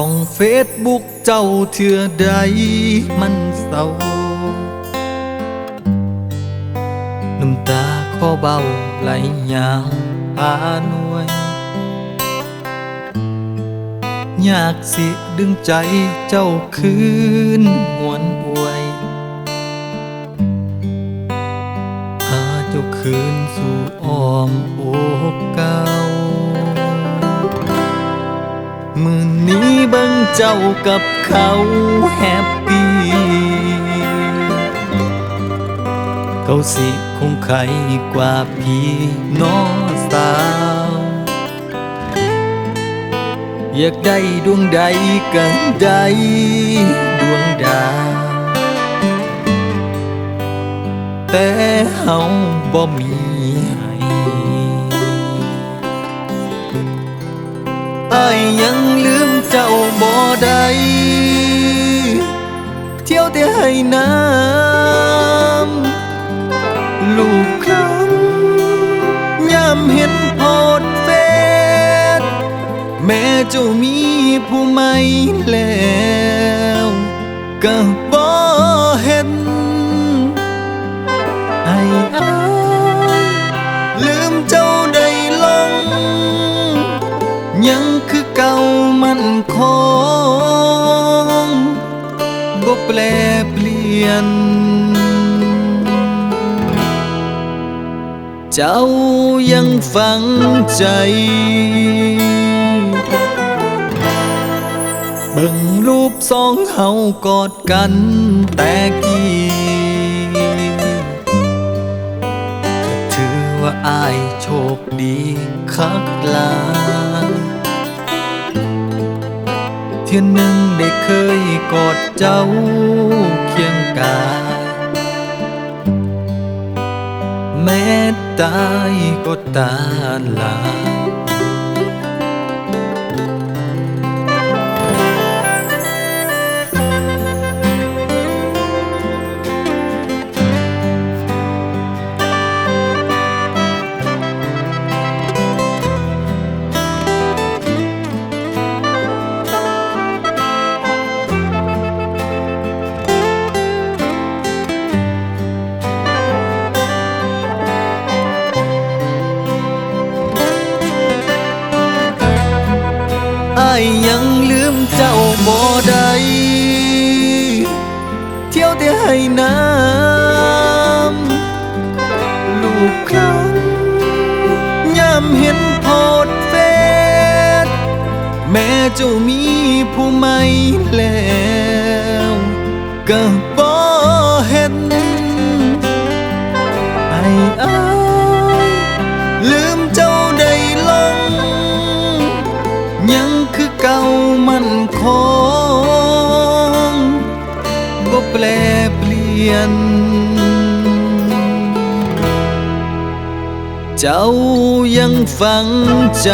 ส่องเฟซบุ๊กเจ้าเถื่อใดมันเศร้าน้ำตาขอเบาไหลยาวพาหน่วย อยากสิดึงใจเจ้าคืนหวนอวยพาเจ้าคืนสู่อ้อมอกเก่า มือนี้บิ่งเจ้ากับเขาแฮปปี้ เขาสิคงใครกว่าพี่น้องสาว อยากได้ดวงใดกันได้ดวงดาว แต่เฮาบ่มี อายยังลืมเจ้าบ่ได้เที่ยวแต่ให้น้ำลูกครั้งยามเห็นโพดเฟซแม่เจ้ามีผู้ใหม่แล้วก็บ่เห็นให้อายลืมเจ้าได้ลงยัง น เจ้ายังฝังใจ เบิ่งรูปสองเฮากอดกันแต่กี้ถือว่าอายโชคดีคักลาเที่ยหนึ่งได้เคยกอดเจ้า ตายก็ตาลา ยอายยังลืมเจ้าบ่ได้เที่ยวแต่ให้น้ำลูกครั้งยามเห็นโพดเฟซแม่เจ้ามีผู้ใหม่แล้วก็บ่เห็นให้อ แปลเปลี่ยน เจ้ายังฝังใจ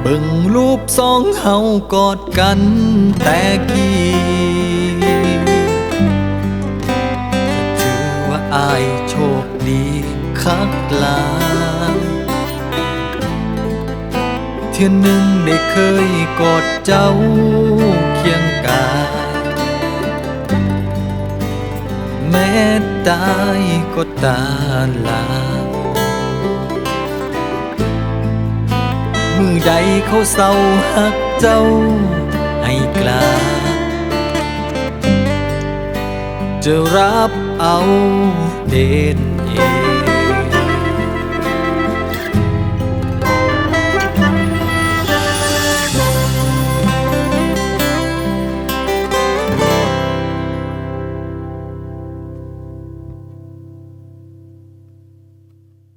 เบิ่งรูปสองเฮากอดกันแต่กี้ถือว่าอายโชคดีคักลา ที่ยหนึ่งได้เคยกอดเจ้าเคียงกาย แม้ตายก็ตาลา มือใดเขาเศร้าหักเจ้าให้กล้าจะรับเอาเด่น